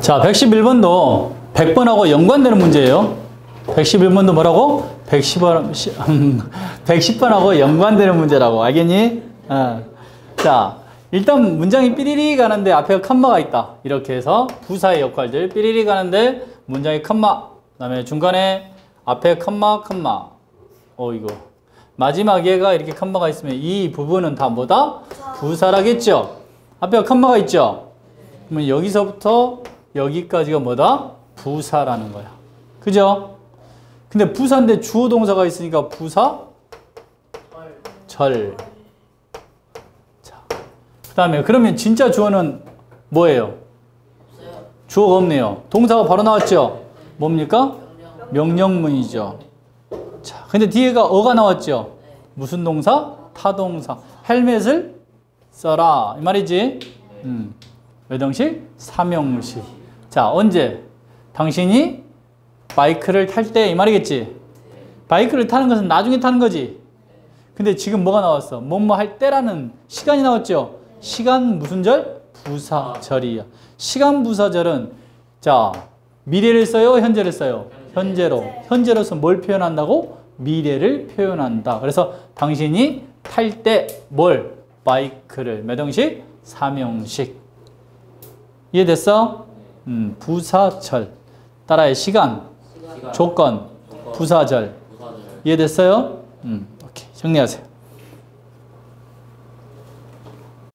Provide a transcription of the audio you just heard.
자, 111번도 100번하고 연관되는 문제예요. 111번도 뭐라고? 110번, 110번하고 연관되는 문제라고. 알겠니? 어. 자, 일단 문장이 삐리리 가는데 앞에 컴마가 있다. 이렇게 해서 부사의 역할들. 삐리리 가는데 문장이 컴마. 그 다음에 중간에 앞에 컴마, 컴마. 어, 이거. 마지막 에가 이렇게 컴마가 있으면 이 부분은 다 뭐다? 부사라겠죠? 앞에 컴마가 있죠? 그러면 여기서부터 여기까지가 뭐다? 부사라는 거야. 그죠? 근데 부사인데 주어 동사가 있으니까 부사 절. 자. 그다음에 그러면 진짜 주어는 뭐예요? 주어가 없네요. 동사가 바로 나왔죠? 뭡니까? 명령문이죠. 자, 근데 뒤에가 어가 나왔죠? 무슨 동사? 타동사. 헬멧을 써라. 이 말이지? 음. 외동식, 삼형식. 자, 언제? 당신이 바이크를 탈 때 이 말이겠지? 바이크를 타는 것은 나중에 타는 거지. 근데 지금 뭐가 나왔어? 뭐뭐 할 때라는 시간이 나왔죠? 시간 무슨 절? 부사절이야. 시간 부사절은 자, 미래를 써요? 현재를 써요? 현재로. 현재로서 뭘 표현한다고? 미래를 표현한다. 그래서 당신이 탈 때 뭘? 바이크를. 몇 형식? 삼형식. 이해됐어? 음, 부사절. 따라해 시간, 시간, 조건, 부사절. 부사절. 이해됐어요? 음, 오케이. 정리하세요.